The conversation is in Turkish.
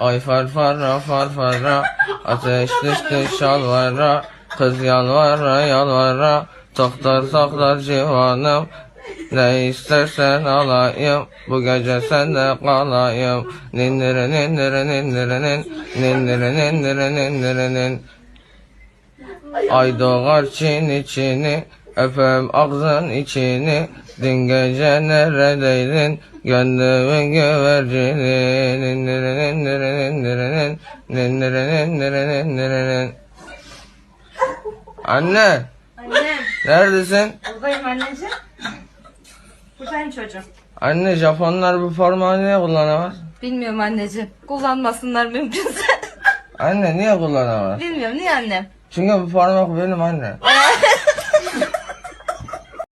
Ay far farra far farra Ateş düştü şalvara Kız yalvara yalvara. Doktor doktor civanım. Ne istersen alayım. Bu gece sende kalayım. Ninnire ninnire ninnire nin Ninnire ninnire ninnire nin Ay doğar çini çini Öpem ağzın içini Dün gece neredeydin Gönlümün güvercini Anne Annem. neredesin? Buradayım anneciğim. Buradayım çocuğum. Anne Japonlar bu formayı niye kullanamaz? Bilmiyorum anneciğim. Kullanmasınlar mümkünse. Anne niye kullanamaz? Bilmiyorum niye annem? Çünkü bu parmak benim anne.